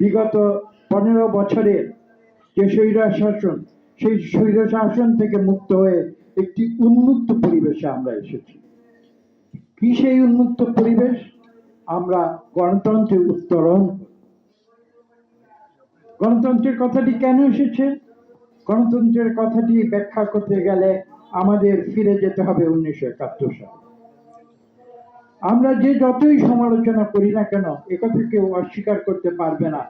বিগত পনেরো বছরের যে স্বৈর শাসন সেই স্বৈর শাসন থেকে মুক্ত হয়ে একটি উন্মুক্ত পরিবেশে আমরা এসেছি। কি সেই উন্মুক্ত পরিবেশ? আমরা গণতন্ত্রের উত্তরণ গণতন্ত্রের কথাটি কেন এসেছে? গণতন্ত্রের কথাটি ব্যাখ্যা করতে গেলে আমাদের ফিরে যেতে হবে উনিশশো একাত্তর সালে। আমরা যে যতই সমালোচনা করি না কেন, একথা কেউ অস্বীকার করতে পারবে না।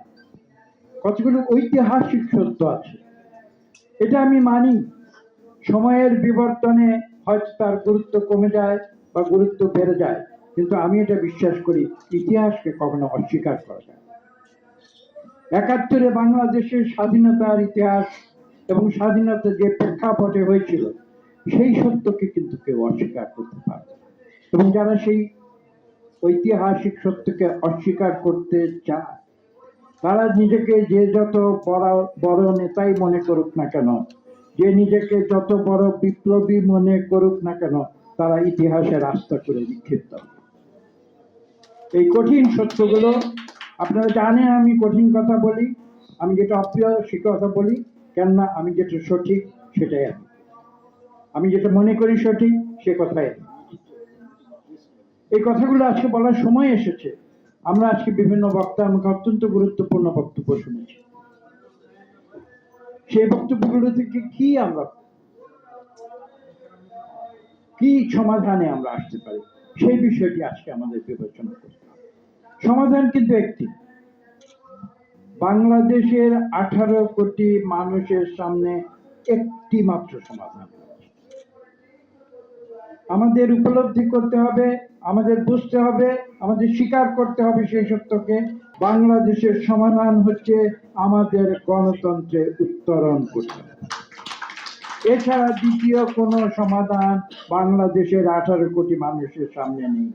কতগুলো ঐতিহাসিক সত্য আছে। এটা আমি মানি। সময়ের বিবর্তনে হয়তো তার গুরুত্ব কমে যায় বা গুরুত্ব বেড়ে যায়, কিন্তু আমি এটা বিশ্বাস করি, ইতিহাসকে কখনো অস্বীকার করা যায়। একাত্তরে বাংলাদেশের স্বাধীনতার ইতিহাস এবং স্বাধীনতা যে প্রেক্ষাপটে হয়েছিল, সেই সত্যকে কিন্তু কেউ অস্বীকার করতে পারবে এবং যারা সেই ঐতিহাসিক সত্যকে অস্বীকার করতে চায়। তারা নিজেকে যে যত বড় বড় নেতাই মনে করুক না কেন, যে নিজেকে যত বড় বিপ্লবী মনে করুক না কেন, তারা ইতিহাসে রাস্তা করে নিক্ষিপ্ত। এই কঠিন সত্যগুলো, আপনারা জানেন আমি কঠিন কথা বলি, আমি যেটা অপ্রিয় সে কথা বলি, কেননা আমি যেটা সঠিক সেটাই আমি। আমি যেটা মনে করি সঠিক সে কথাই আমি। এই কথাগুলো আজকে বলার সময় এসেছে। আমরা আজকে বিভিন্ন বক্তার মুখে অত্যন্ত গুরুত্বপূর্ণ বক্তব্য শুনেছি। সেই বক্তব্যগুলো থেকে কি আমরা, কি সমাধানে আমরা আসতে পারি? সেই বিষয়টি আজকে আমাদের বিবেচনা করতে হবে। সমাধান কিন্তু একটি। বাংলাদেশের আঠারো কোটি মানুষের সামনে একটি মাত্র সমাধান আমাদের উপলব্ধি করতে হবে আমাদের বুঝতে হবে, আমাদের স্বীকার করতে হবে সেই সত্যকে। বাংলাদেশের সমাধান হচ্ছে আমাদের গণতন্ত্রে উত্তরণ করতে। এছাড়া দ্বিতীয় কোনো সমাধান বাংলাদেশের আঠারো কোটি মানুষের সামনে নেই।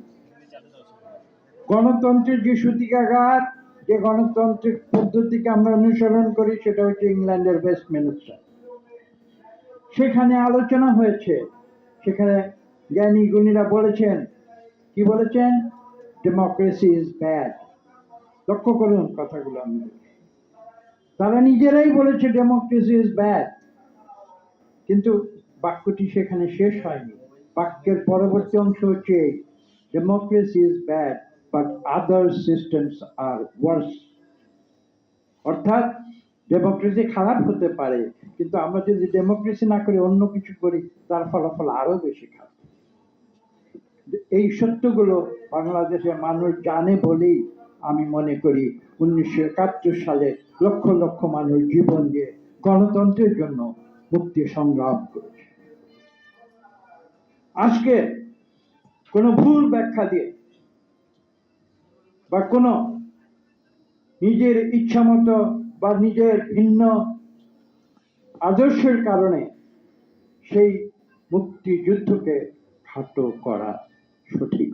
গণতন্ত্রের যে সূতিকাগার যে গণতান্ত্রিক পদ্ধতিকে আমরা অনুসরণ করি, সেটা হচ্ছে ইংল্যান্ডের ওয়েস্টমিনিস্টার সেখানে আলোচনা হয়েছে। সেখানে জ্ঞানী গুণীরা বলেছেন কি বলেছেন? ডেমোক্রেসি ইজ ব্যাড লক্ষ্য করুন কথাগুলো আমি। তারা নিজেরাই বলেছে ডেমোক্রেসি ইজ ব্যাড কিন্তু বাক্যটি সেখানে শেষ হয়নি। বাক্যের পরবর্তী অংশ হচ্ছে democracy is bad but other systems are worse অর্থাৎ ডেমোক্রেসি খারাপ হতে পারে, কিন্তু আমরা যদি ডেমোক্রেসি না করে অন্য কিছু করি, তার ফলাফল আরও বেশি খারাপ। এই সত্যগুলো বাংলাদেশের মানুষ জানে বলেই আমি মনে করি। উনিশশো একাত্তর সালে লক্ষ লক্ষ মানুষ জীবন দিয়ে গণতন্ত্রের জন্য মুক্তি সংগ্রাম করেছে। আজকে কোনো ভুল ব্যাখ্যা দিয়ে বা কোনো নিজের ইচ্ছা মতো বা নিজের ভিন্ন আদর্শের কারণে সেই মুক্তিযুদ্ধকে খাটো করা সঠিক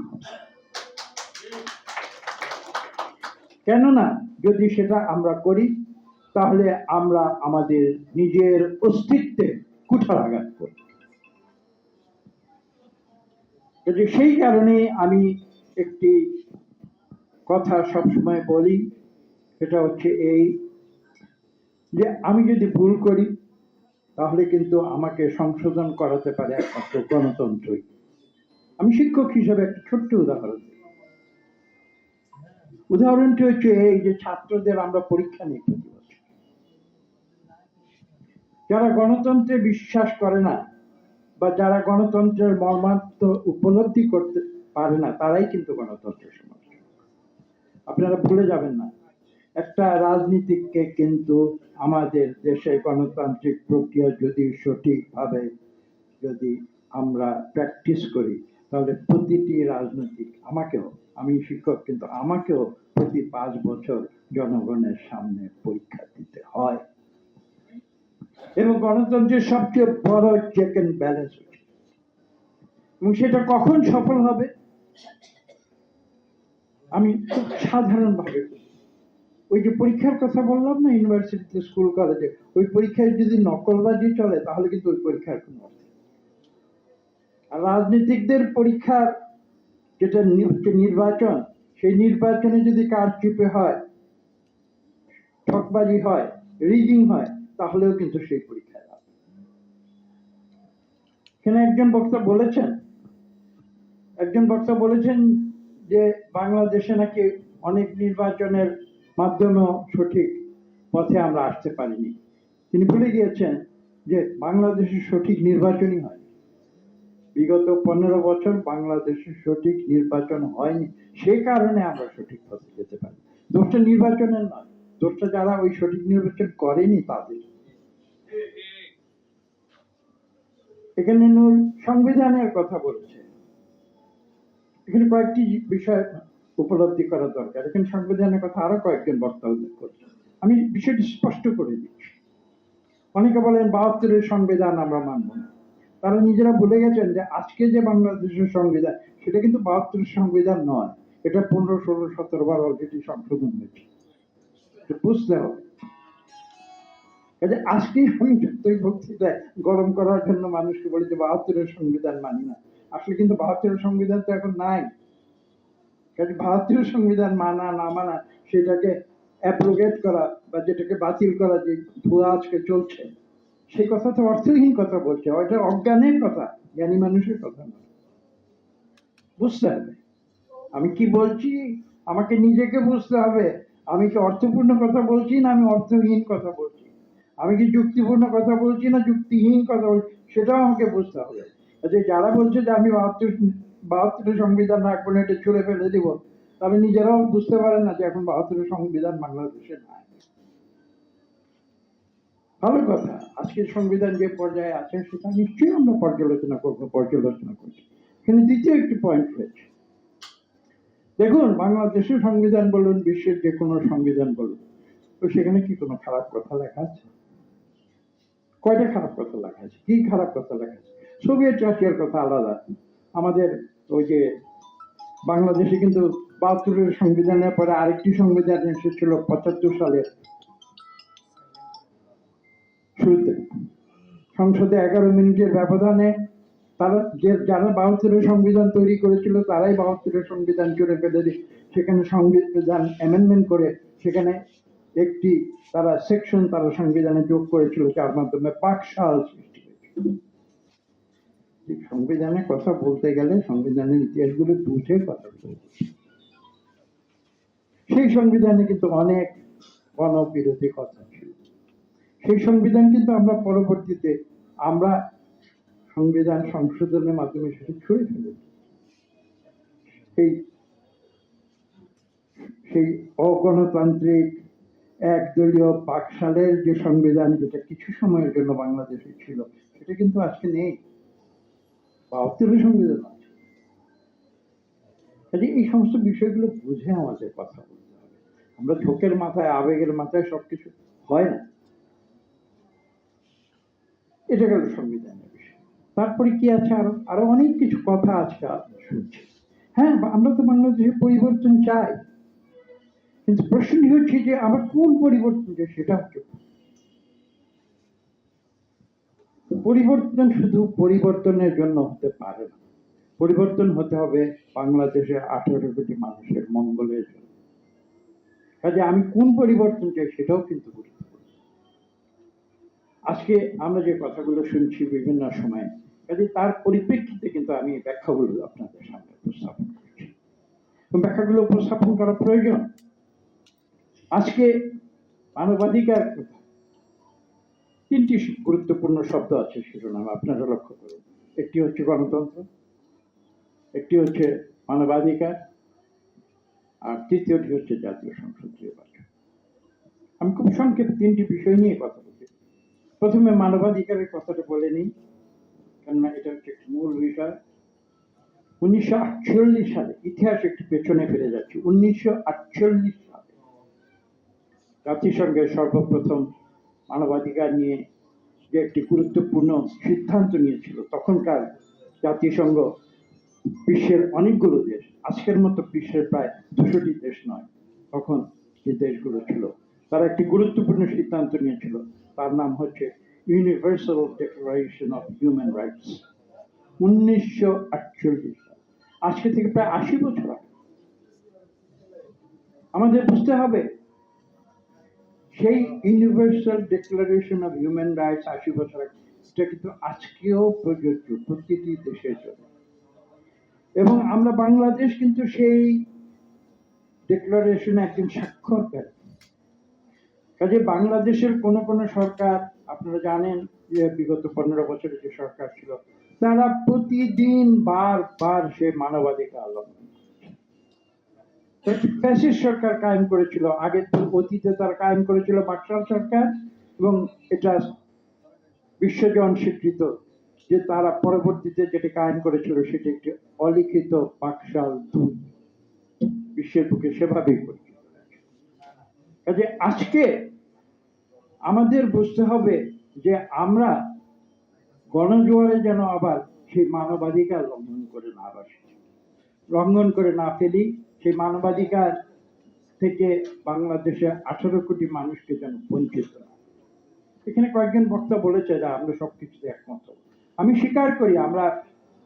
কেননা যদি সেটা আমরা করি, তাহলে আমরা আমাদের নিজের অস্তিত্বে কুঠারাঘাত করি। যদি সেই কারণে আমি একটি কথা সবসময় বলি, সেটা হচ্ছে এই যে আমি যদি ভুল করি, তাহলে কিন্তু আমাকে সংশোধন করাতে পারে একমাত্র গণতন্ত্রই। আমি শিক্ষক হিসেবে একটা ছোট্ট উদাহরণ দিই। উদাহরণটি হচ্ছে এই যে ছাত্রদের আমরা পরীক্ষা নিই প্রতি বছর যারা গণতন্ত্রে বিশ্বাস করে না বা যারা গণতন্ত্রের মর্মার্থ উপলব্ধি করতে পারে না, তারাই কিন্তু গণতন্ত্রের করে। আপনারা ভুলে যাবেন না, একটা রাজনীতিককে কিন্তু আমাদের দেশে গণতান্ত্রিক প্রক্রিয়া যদি সঠিকভাবে যদি আমরা প্র্যাকটিস করি তাহলে প্রতিটি রাজনৈতিক, আমাকেও, আমি শিক্ষক, কিন্তু আমাকেও প্রতি পাঁচ বছর জনগণের সামনে পরীক্ষা দিতে হয়। এবং গণতন্ত্রের সবচেয়ে বড় চেক এন্ড ব্যালেন্স এবং সেটা কখন সফল হবে? আমি খুব সাধারণভাবে। ওই যে পরীক্ষার কথা বললাম না, ইউনিভার্সিটিতে, স্কুল, কলেজে, ওই পরীক্ষায় যদি নকলবাজি চলে, তাহলে কিন্তু ওই পরীক্ষার কোনো রাজনীতিকদের পরীক্ষার যেটা নির্বাচন, সেই নির্বাচনে যদি কারচুপে হয়, ঠকবাজি হয়, রিগিং হয়, তাহলেও কিন্তু সেই পরীক্ষায় লাভ এখানে একজন বক্তা বলেছেন, একজন বক্তা বলেছেন যে বাংলাদেশে নাকি অনেক নির্বাচনের মাধ্যমেও সঠিক পথে আমরা আসতে পারিনি। তিনি ভুলে গিয়েছেন যে বাংলাদেশের সঠিক নির্বাচনই হয়। বিগত পনেরো বছর বাংলাদেশের সঠিক নির্বাচন হয়নি। সেই কারণে আমরা সঠিক পথে যেতে পারি। দোষটা নির্বাচনের নয়। দোষটা যারা ওই সঠিক নির্বাচন করেনি তাদের। এখানে নূর সংবিধানের কথা বলেছে। এখানে কয়েকটি বিষয় উপলব্ধি করা দরকার। এখানে সংবিধানের কথা আরও কয়েকজন বক্তা উল্লেখ করছে। আমি বিষয়টি স্পষ্ট করে দিচ্ছি। অনেকে বলেন বাহাত্তরের সংবিধান আমরা মানব না। তারা নিজেরা ভুলে গেছেন যে আজকে যে বাংলাদেশের সংবিধান, সেটা কিন্তু বাহাত্তরের সংবিধান নয়। এটা পনেরো, ষোলো, সতেরো বার অলরেডি সংশোধন হয়েছে। বুঝতে হবে। কাজে আজকে আমি যতই বক্তৃতায় গরম করার জন্য মানুষকে বলি যে বাহাত্তরের সংবিধান মানি না। আসলে কিন্তু বাহাত্তরের সংবিধান তো এখন নাই। কাজে বাহাত্তরের সংবিধান মানা, না মানা, সেটাকে অ্যাপ্রোগেট করা বা যেটাকে বাতিল করা যে ধোয়া আজকে চলছে সেই কথা তো অর্থহীন কথা বলছে, ওইটা অজ্ঞানের কথা, জ্ঞানী মানুষের কথা নয় বুঝতে হবে। আমি কি বলছি? আমাকে নিজেকে বুঝতে হবে। আমি কি অর্থপূর্ণ কথা বলছি না আমি অর্থহীন কথা বলছি? আমি কি যুক্তিপূর্ণ কথা বলছি না যুক্তিহীন কথা বলছি? সেটাও আমাকে বুঝতে হবে। আচ্ছা যারা বলছে যে আমি বাহাত্তর বাহাত্তরের সংবিধান রাখব না, এটা ছুড়ে ফেলে দিব, তাহলে নিজেরাও বুঝতে পারেন না যে এখন বাহাত্তরের সংবিধান বাংলাদেশে নাই। ভালো কথা। আজকের সংবিধান যে পর্যায়ে আছে সেটা নিশ্চয়ই আমরা পর্যালোচনা করব, পর্যালোচনা করছি। এখানে দ্বিতীয় একটি পয়েন্ট রয়েছে। দেখুন, বাংলাদেশের সংবিধান বলুন, বিশ্বের যে কোনো সংবিধান বলুন, তো সেখানে কি কোনো খারাপ কথা লেখা আছে? কয়টা খারাপ কথা লেখা আছে? কি খারাপ কথা লেখা আছে? সোভিয়েত রাশিয়ার কথা আলাদা। আমাদের ওই যে বাংলাদেশে কিন্তু বাহাত্তরের সংবিধানের পরে আরেকটি সংবিধান এসেছিল পঁচাত্তর সালের। শুরুতে। সংসদে এগারো মিনিটের ব্যবধানে তারা যে যারা বাহাত্তরের সংবিধান তৈরি করেছিল, তারাই বাহাত্তরের সংবিধান করে ফেলে সেখানে সংবিধান অ্যামেন্ডমেন্ট করে সেখানে একটি তারা সেকশন তারা সংবিধানে যোগ করেছিল, যার মাধ্যমে পাকশাল সৃষ্টি হয়েছিল। সংবিধানের কথা বলতে গেলে সংবিধানের ইতিহাসগুলো বুঝে কথা বলতে সেই সংবিধানে কিন্তু অনেক গণবিরোধী কথা। সেই সংবিধান কিন্তু আমরা পরবর্তীতে আমরা সংবিধান সংশোধনের মাধ্যমে সেটা ছুঁড়ে ফেলেছি সেই সেই অগণতান্ত্রিক একদলীয় পাকশালের যে সংবিধান, যেটা কিছু সময়ের জন্য বাংলাদেশে ছিল, সেটা কিন্তু আজকে নেই। বাহাত্তরের সংবিধান আছে। কাজে এই সমস্ত বিষয়গুলো বুঝে আমাদের কথা বলতে হবে। আমরা ঝোঁকের মাথায়, আবেগের মাথায় সবকিছু হয় না। এটা গেল সংবিধানের বিষয়। তারপরে কি আছে আরও? আরও অনেক কিছু কথা আজকে শুনছি হ্যাঁ আমরা তো বাংলাদেশে পরিবর্তন চাই, কিন্তু প্রশ্নটি হচ্ছে যে আমরা কোন পরিবর্তন চাই সেটা হচ্ছে পরিবর্তন শুধু পরিবর্তনের জন্য হতে পারে না। পরিবর্তন হতে হবে বাংলাদেশে আঠারো কোটি মানুষের মঙ্গলের জন্য। কাজে আমি কোন পরিবর্তন চাই সেটাও কিন্তু গুরুত্বপূর্ণ আজকে আমরা যে কথাগুলো শুনছি বিভিন্ন সময়ে কাজে তার পরিপ্রেক্ষিতে কিন্তু আমি ব্যাখ্যাগুলো আপনাদের সামনে উপস্থাপন করছি। ব্যাখ্যাগুলো উপস্থাপন করা প্রয়োজন। আজকে মানবাধিকার তিনটি গুরুত্বপূর্ণ শব্দ আছে শিরোনাম, আপনারা লক্ষ্য করুন। একটি হচ্ছে গণতন্ত্র, একটি হচ্ছে মানবাধিকার, আর তৃতীয়টি হচ্ছে জাতীয় সংসদ নির্বাচন। আমি খুব সংক্ষেপে তিনটি বিষয় নিয়ে কথা প্রথমে মানবাধিকারের কথাটা বলে নিই, কেননা এটা হচ্ছে একটি মূল বিষয়। উনিশশো আটচল্লিশ সালে ইতিহাস একটু পেছনে ফিরে যাচ্ছে। উনিশশো আটচল্লিশ সালে জাতিসংঘের সর্বপ্রথম মানবাধিকার নিয়ে যে একটি গুরুত্বপূর্ণ সিদ্ধান্ত নিয়েছিল, তখনকার জাতিসংঘ বিশ্বের অনেকগুলো দেশ, আজকের মতো বিশ্বের প্রায় দুশোটি দেশ নয়, তখন যে দেশগুলো ছিল তারা একটি গুরুত্বপূর্ণ সিদ্ধান্ত নিয়েছিল। তার নাম হচ্ছে Universal Declaration of Human Rights উনিশশো আটচল্লিশ আজকে থেকে প্রায় আশি বছর আগে। আমাদের বুঝতে হবে, সেই Universal Declaration of Human Rights আশি বছর আগে এটা কিন্তু আজকেও প্রযোজ্য প্রতিটি দেশের জন্য। এবং আমরা বাংলাদেশ কিন্তু সেই ডিক্লারেশনে একজন স্বাক্ষরকারী। কাজে বাংলাদেশের কোন কোন সরকার, আপনারা জানেন যে বিগত পনেরো বছরে যে সরকার ছিল, তারা প্রতিদিন বারবার সে মানবাধিকার লঙ্ঘন সরকার কায়েম করেছিল আগে অতীতে তারা কায়েম করেছিল বাকশাল সরকার, এবং এটা বিশ্বজন স্বীকৃত যে তারা পরবর্তীতে যেটি কায়েম করেছিল সেটি একটি অলিখিত বাকশাল দুই বিশ্বের বুকে সেভাবেই পরিচিত কাজে আজকে আমাদের বুঝতে হবে যে আমরা গণজোয়ারে যেন আবার সেই মানবাধিকার লঙ্ঘন করে না বসি লঙ্ঘন করে না ফেলি, সেই মানবাধিকার থেকে বাংলাদেশে আঠারো কোটি মানুষকে যেন বঞ্চিত না এখানে কয়েকজন বক্তা বলেছে যে আমরা সবকিছুতে একমত হব। আমি স্বীকার করি, আমরা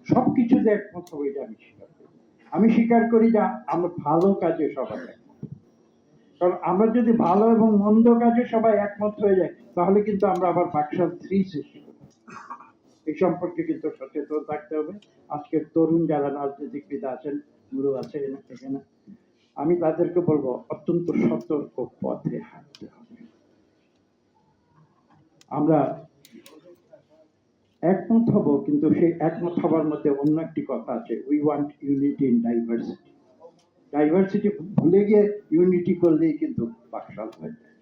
সবকিছুতে একমত হব, এটা আমি স্বীকার করি। আমি স্বীকার করি যে আমরা ভালো কাজে সবাই একমত। কারণ আমরা যদি ভালো এবং মন্দ কাজে সবাই একমত হয়ে যায় তাহলে কিন্তু আমরা আবার বাক্সাল থ্রি সৃষ্টি এই সম্পর্কে কিন্তু সচেতন থাকতে হবে। আজকের তরুণ যারা রাজনীতিবিদ আছেন, গুরু আছে এখানে আমি তাদেরকে বলব, অত্যন্ত সতর্ক পথে হাঁটতে হবে। আমরা একমত হব, কিন্তু সেই একমত হবার মধ্যে অন্য একটি কথা আছে we want unity in diversity diversity ভুলে গিয়ে ইউনিটি করলেই কিন্তু বাকশাল হয়ে যায়।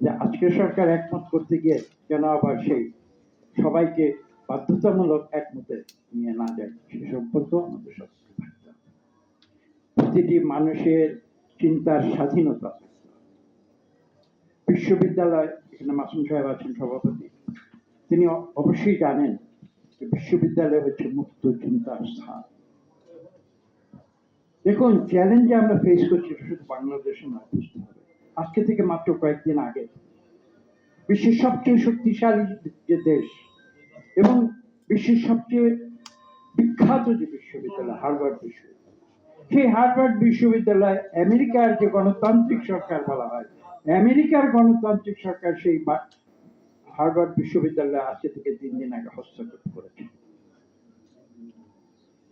যে আজকের সরকার একমত করতে গিয়ে যেন আবার সেই সবাইকে বাধ্যতামূলক একমতে নিয়ে না যায়, সে সম্পর্কেও আমাদের সচেতন থাকতে প্রতিটি মানুষের চিন্তার স্বাধীনতা। বিশ্ববিদ্যালয়, এখানে মাসুম সাহেব আছেন সভাপতি, তিনি অবশ্যই জানেন যে বিশ্ববিদ্যালয় হচ্ছে মুক্ত চিন্তার স্থান। দেখুন চ্যালেঞ্জে আমরা ফেস করছি শুধু বাংলাদেশে নয়, বুঝতে হবে। আজকে থেকে মাত্র কয়েকদিন আগে বিশ্বের সবচেয়ে শক্তিশালী যে দেশ এবং বিশ্বের সবচেয়ে বিখ্যাত যে বিশ্ববিদ্যালয়, হার্ভার্ড বিশ্ববিদ্যালয়। সেই হার্ভার্ড বিশ্ববিদ্যালয় আমেরিকার যে গণতান্ত্রিক সরকার বলা হয়, আমেরিকার গণতান্ত্রিক সরকার সেই হার্ভার্ড বিশ্ববিদ্যালয়ে আজকে থেকে তিন দিন আগে হস্তক্ষেপ করেছে।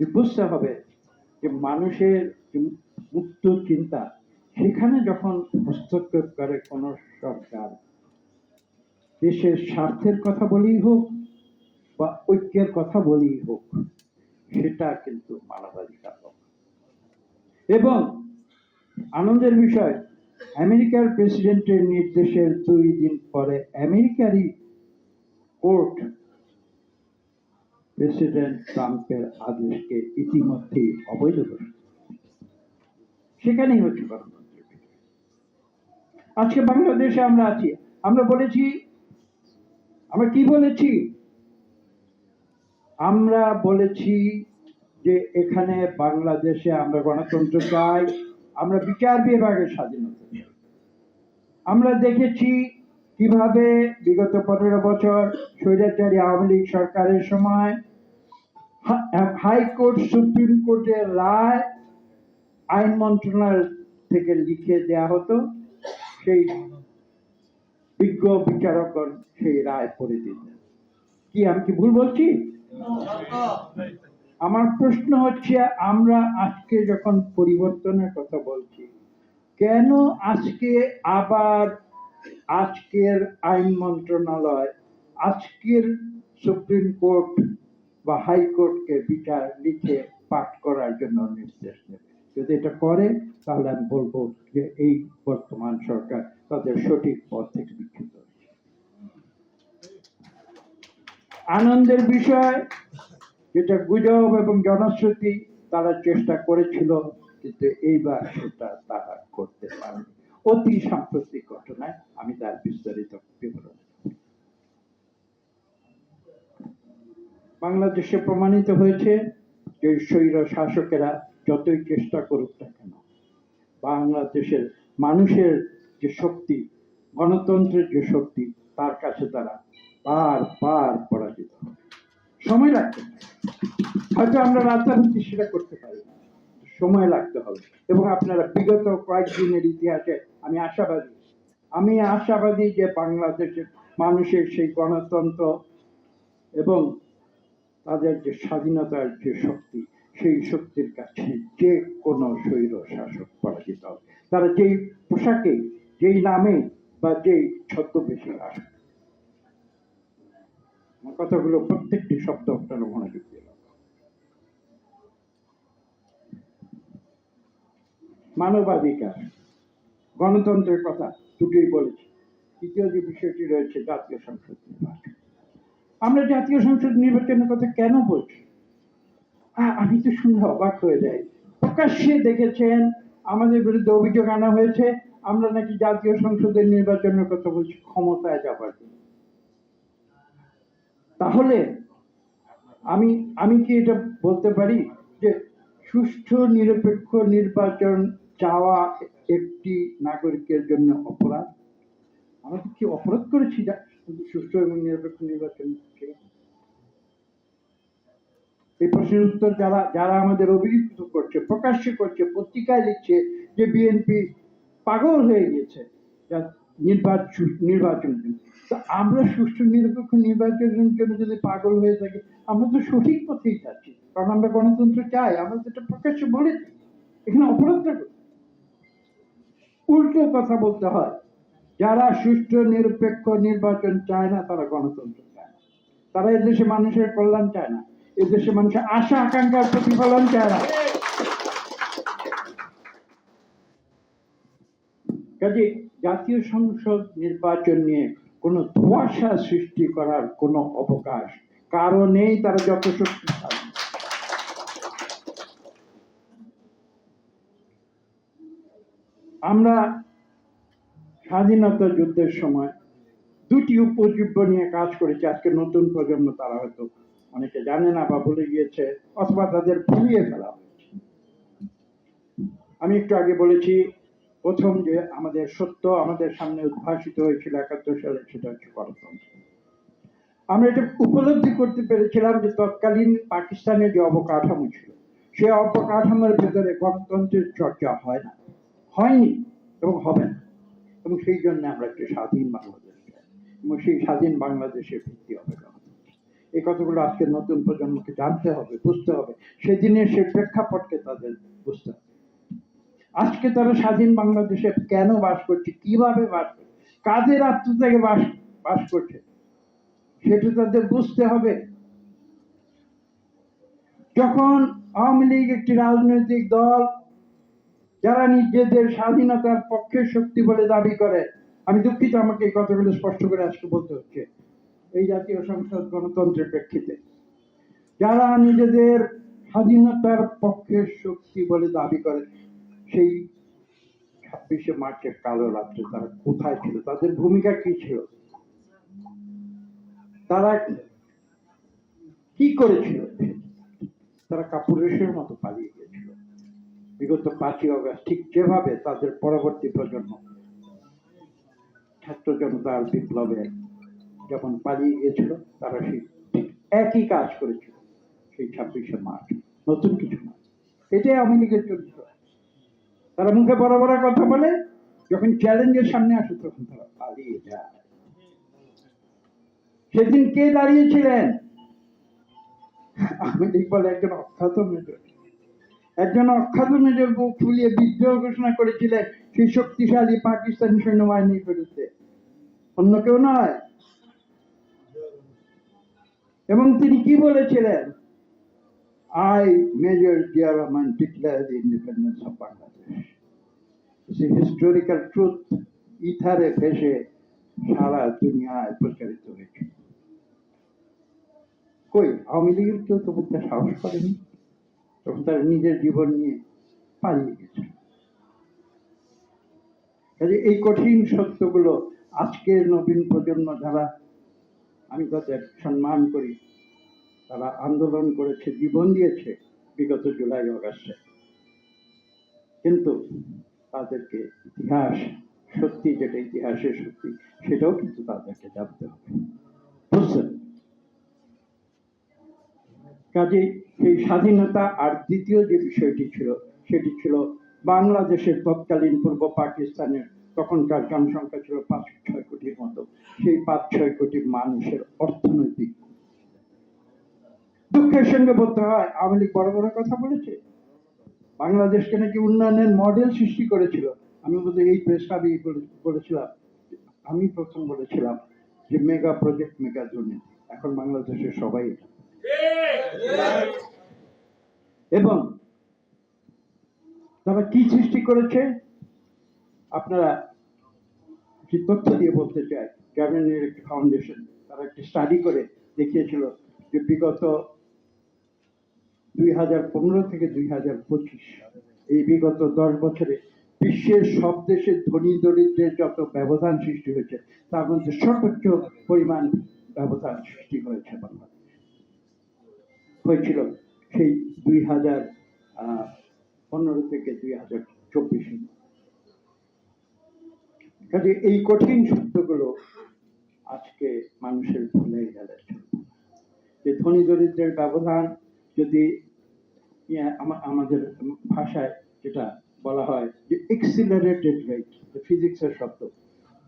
বুঝতে হবে যে মানুষের মুক্ত চিন্তা, সেখানে যখন হস্তক্ষেপ করে কোন সরকার, দেশের স্বার্থের কথা বলেই হোক বা ঐক্যের কথা বলেই হোক, সেটা কিন্তু মানবাধিকার এবং আনন্দের বিষয়, আমেরিকার প্রেসিডেন্টের নির্দেশের দুই দিন পরে আমেরিকারই কোর্ট প্রেসিডেন্ট ট্রাম্পের আদেশকে ইতিমধ্যেই অবৈধ করেছে। সেখানেই হচ্ছে আজকে বাংলাদেশে আমরা আছি। আমরা বলেছি, আমরা কি বলেছি? আমরা বলেছি যে এখানে বাংলাদেশে আমরা গণতন্ত্র চাই, আমরা বিচার বিভাগের স্বাধীনতা আমরা দেখেছি কীভাবে বিগত পনেরো বছর স্বৈরাচারী আওয়ামী লীগ সরকারের সময় হাইকোর্ট, সুপ্রিম কোর্টের রায় আইন মন্ত্রণালয় থেকে লিখে দেয়া হতো, সেই বিজ্ঞ বিচারকগণ সেই রায় পড়ে দিতেন। কি, আমি কি ভুল বলছি? আমার প্রশ্ন হচ্ছে, আমরা আজকে যখন পরিবর্তনের কথা বলছি, কেন আজকে আবার আজকের আইন মন্ত্রণালয়, আজকের সুপ্রিম কোর্ট বা হাইকোর্টকে বিচার লিখে পাঠ করার জন্য নির্দেশ দেবে যদি এটা করে, তাহলে আমি বলব যে এই বর্তমান সরকার তাদের সঠিক পথ থেকে হয়েছে। আনন্দের বিষয়, যেটা গুজব এবং জনশ্রুতি, তারা চেষ্টা করেছিল, কিন্তু এইবার সেটা তারা করতে পারেনি অতি সাম্প্রতিক ঘটনায় আমি তার বিস্তারিত বিবরণ বাংলাদেশে প্রমাণিত হয়েছে যে স্বৈর শাসকেরা যতই চেষ্টা করুক না কেন, বাংলাদেশের মানুষের যে শক্তি, গণতন্ত্রের যে শক্তি, তার কাছে তারা বার বার পরাজিত সময় লাগবে। হয়তো আমরা রাতারাতি সেটা করতে পারি না। সময় লাগতে হবে। এবং আপনারা বিগত কয়েকদিনের ইতিহাসে আমি আশাবাদী আমি আশাবাদী যে বাংলাদেশের মানুষের সেই গণতন্ত্র এবং তাদের যে স্বাধীনতার যে শক্তি, সেই শক্তির কাছে যে কোনো স্বৈর শাসক পরাজিত হবে। তারা যেই পোশাকে, যেই নামে বা যেই ছদ্মবেশে আসে আমার কথাগুলো প্রত্যেকটি শব্দ আপনারা মনোযোগ দিলাম মানবাধিকার, গণতন্ত্রের কথা দুটোই বলেছি। তৃতীয় যে বিষয়টি রয়েছে, জাতীয় সংসদ আমরা জাতীয় সংসদ নির্বাচনের কথা কেন বলছি? আমি তো শুনে অবাক হয়ে যাই। প্রকাশ্যে দেখেছেন, আমাদের বিরুদ্ধে অভিযোগ আনা হয়েছে, আমরা নাকি জাতীয় সংসদের নির্বাচনের কথা বলছি, ক্ষমতায় যাবার জন্য। তাহলে, আমি আমি কি এটা বলতে পারি যে সুষ্ঠু, নিরপেক্ষ নির্বাচন চাওয়া একটি নাগরিকের জন্য অপরাধ। আমরা কি অপরাধ করেছি? যা, সুষ্ঠু এবং নিরপেক্ষ নির্বাচন? এই প্রশ্নের উত্তর যারা যারা আমাদের অভিযুক্ত করছে, প্রকাশ্য করছে, পত্রিকায় লিখছে যে বিএনপি পাগল হয়ে গেছে নির্বাচন নির্বাচনের তো আমরা সুষ্ঠু, নিরপেক্ষ নির্বাচনের জন্য যদি পাগল হয়ে থাকি, আমরা তো সঠিক পথেই যাচ্ছি। কারণ আমরা গণতন্ত্র চাই, আমরা এটা প্রকাশ্যে বলেছি। এখানে অপরাধটা? উল্টো কথা বলতে হয়। যারা সুষ্ঠু, নিরপেক্ষ নির্বাচন চায় না, তারা গণতন্ত্র চায় না। তারা এদেশে মানুষের কল্যাণ চায় না। এদেশে মানুষের আশা আকাঙ্ক্ষার প্রতিফলন চায় না। কাজে জাতীয় সংসদ নির্বাচন নিয়ে কোনো ধোঁয়াশা সৃষ্টি করার কোনো অবকাশ, কারণেই তারা যত শক্তিশালী। আমরা স্বাধীনতা যুদ্ধের সময় দুটি উপজীব্য নিয়ে কাজ করেছি। আজকে নতুন প্রজন্ম তারা হয়তো অনেকে জানে না বা ভুলে গিয়েছে অথবা তাদের ভুলিয়ে ফেলা হয়েছে। আমি একটু আগে বলেছি, প্রথম যে আমাদের সত্য আমাদের সামনে উদ্ভাসিত হয়েছিল একাত্তর সালে, সেটা হচ্ছে গণতন্ত্র। আমরা এটা উপলব্ধি করতে পেরেছিলাম যে তৎকালীন পাকিস্তানের যে অবকাঠামো ছিল, সেই অবকাঠামোর ভেতরে গণতন্ত্রের চর্চা হয় না। হয়নি এবং হবে না। এবং সেই জন্য আমরা একটি স্বাধীন বাংলাদেশ চাই। এবং সেই স্বাধীন বাংলাদেশের ভিত্তি হবে। এই কথাগুলো আজকে নতুন প্রজন্মকে জানতে হবে, বুঝতে হবে। সেদিনের সে প্রেক্ষাপটকে তাদের বুঝতে হবে। আজকে তারা স্বাধীন বাংলাদেশে কেন বাস করছে, কীভাবে বাস করছে, কাদের আত্মত্যাগে বাস বাস করছে, সেটা তাদের বুঝতে হবে। যখন আওয়ামী লীগ একটি রাজনৈতিক দল যারা নিজেদের স্বাধীনতার পক্ষের শক্তি বলে দাবি করে, আমি দুঃখিত আমাকে এই কথাগুলো স্পষ্ট করে আজকে বলতে হচ্ছে এই জাতীয় সংসদ গণতন্ত্রের প্রেক্ষিতে। যারা নিজেদের স্বাধীনতার পক্ষে শক্তি বলে দাবি করে, সেই ছাব্বিশে মার্চের কালো রাত্রে তারা কোথায় ছিল? তাদের ভূমিকা কি ছিল? তারা কি করেছিল? তারা কাপুরেশের মতো পালিয়ে বিগত পাঁচই অগস্ট ঠিক যেভাবে তাদের পরবর্তী প্রজন্ম, ছাত্র জনতার বিপ্লবে যখন পালিয়ে গিয়েছিল, তারা সেই ঠিক একই কাজ করেছিল, সেই ছাব্বিশে মার্চ, নতুন কিছু না এটাই আওয়ামী লীগের চরিত্র। তারা মুখে বড় বড় কথা বলে, যখন চ্যালেঞ্জের সামনে আসে, তখন তারা পালিয়ে যায়। সেদিন কে দাঁড়িয়েছিলেন? আমি ঠিক বলে একজন অখ্যাত মেজর। একজন মেজর বুক ফুলিয়ে বিদ্রোহ ঘোষণা করেছিলেন, সেই শক্তিশালী পাকিস্তানি সৈন্যবাহিনীর বিরুদ্ধে। অন্য কেউ নয়। এবং তিনি কি বলেছিলেন? I Major Zia Rahman declare the independence of Bangladesh historical truth ইথারে ভেসে সারা দুনিয়ায় প্রচারিত হয়েছিল কই, আওয়ামী লীগের কেউ তো বলতে সাহস করেনি? তখন তারা নিজের জীবন নিয়ে পালিয়ে গেছে। কাজে এই কঠিন সত্যগুলো আজকের নবীন প্রজন্ম যারা, আমি তাদের সম্মান করি, তারা আন্দোলন করেছে, জীবন দিয়েছে বিগত জুলাই অগাস্টে। কিন্তু তাদেরকে ইতিহাস, সত্যি যেটা ইতিহাসের সত্যি, সেটাও কিন্তু তাদেরকে জানতে হবে। বুঝছেন? কাজে সেই স্বাধীনতা আর দ্বিতীয় যে বিষয়টি ছিল, সেটি ছিল বাংলাদেশের তৎকালীন পূর্ব পাকিস্তানের তখনকার জনসংখ্যা ছিল পাঁচ ছয় কোটির মতো। সেই পাঁচ ছয় কোটি মানুষের অর্থনৈতিক দুঃখের সঙ্গে বলতে হয়, আওয়ামী লীগ বড় বড় কথা বলেছে। বাংলাদেশকে নাকি উন্নয়নের মডেল সৃষ্টি করেছিল। আমি বোধহয় এই প্রেসটা আমি বলে- বলেছিলাম, আমি প্রথম বলেছিলাম যে মেগা প্রজেক্ট মেগা দুর্নীতি। এখন বাংলাদেশের সবাই এটা এবং তারা কি সৃষ্টি করেছে? আপনারা একটি তথ্য দিয়ে বলতে চাই জার্মানির একটি ফাউন্ডেশন তারা একটি স্টাডি করে দেখিয়েছিল যে বিগত দুই হাজার পনেরো থেকে দুই হাজার পঁচিশ, এই বিগত দশ বছরে বিশ্বের সব দেশে ধনী দরিদ্রের যত ব্যবধান সৃষ্টি হয়েছে, তার মধ্যে সর্বোচ্চ পরিমাণ ব্যবধান সৃষ্টি হয়েছে বাংলাদেশ। হয়েছিল সেই দুই হাজার পনেরো থেকে দুই হাজার চব্বিশে। কাজে এই কঠিন সত্যগুলো আজকে মানুষের ভুলে গেলে যে ধনী দরিদ্রের ব্যবধান যদি আমাদের ভাষায় যেটা বলা হয় যে এক্সিলারেটেড রেট ফিজিক্সের শব্দ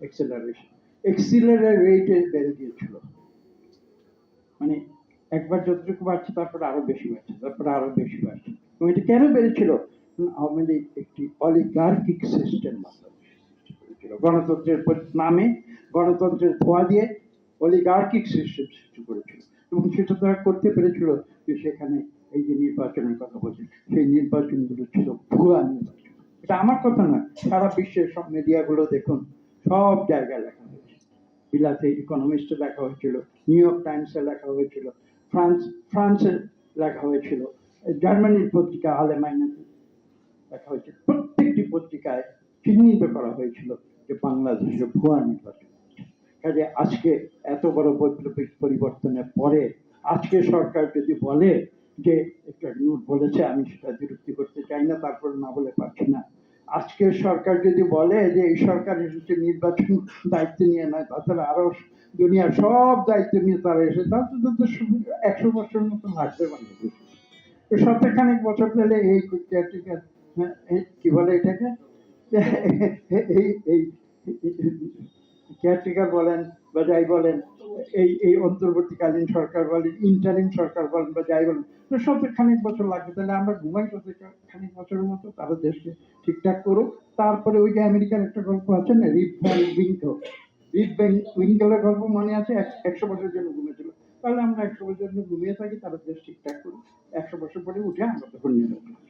এক্সিলারেশন এক্সিলারেট রেটে বেড়ে গিয়েছিল। মানে একবার যতটুকু বাড়ছে, তারপরে আরও বেশি বাড়ছে, তারপরে আরও বেশি বাড়ছে। এবং এটা কেন বেড়েছিল? আওয়ামী লীগ একটি অলিগার্কিক সিস্টেম গণতন্ত্রের নামে গণতন্ত্রের ধোয়া দিয়ে অলিগার্কিক সিস্টেম সৃষ্টি করেছিল। এবং সেটা তারা করতে পেরেছিল যে সেখানে এই যে নির্বাচনের কথা বলছি সেই নির্বাচনগুলো ছিল ভুয়া নির্বাচন। এটা আমার কথা না সারা বিশ্বের সব মিডিয়াগুলো দেখুন, সব জায়গায় লেখা হয়েছে। বিলাতে ইকোনমিস্টে লেখা হয়েছিল নিউ ইয়র্ক টাইমসে লেখা হয়েছিল ফ্রান্স ফ্রান্সে লেখা হয়েছিল। জার্মানির পত্রিকা আলেমাইনাতে লেখা হয়েছিল প্রত্যেকটি পত্রিকায় চিহ্নিত করা হয়েছিল যে বাংলাদেশে ভুয়া নির্বাচন। কাজে আজকে এত বড় বৈপ্লবিক পরিবর্তনের পরে আজকে সরকার যদি বলে যে একটা নূর বলেছে, আমি সেটা বিরক্তি করতে চাই না, তারপর না বলে পারছি না। আজকের সরকার যদি বলে যে এই সরকার এসেছে নির্বাচন দায়িত্ব নিয়ে নয় তাছাড়া আরও দুনিয়ার সব দায়িত্ব নিয়ে তারা এসে তার তো একশো বছর মতো লাগবে বাংলাদেশ তো সপ্তাহখানেক বছর পেলে এই কি বলে এটাকে এই এই কেয়ারটেকার বলেন বা যাই বলেন, এই এই অন্তর্বর্তীকালীন সরকার বলেন ইন্টারিম সরকার বলেন বা যাই বলেন, তো সপ্তাহ খানিক বছর লাগবে। তাহলে আমরা ঘুমাই সপ্তাহ খানিক বছরের মতো, তারা দেশকে ঠিকঠাক করুক। তারপরে ওই যে আমেরিকার একটা গল্প আছে না Rip Van Winkle Rip Van উইঙ্কলের গল্প মনে আছে? এক- একশো বছরের জন্য ঘুমেছিল তাহলে আমরা একশো বছরের জন্য ঘুমিয়ে থাকি, তারা দেশ ঠিকঠাক করুক। একশো বছর পরে উঠে আমরা তখন নিয়ে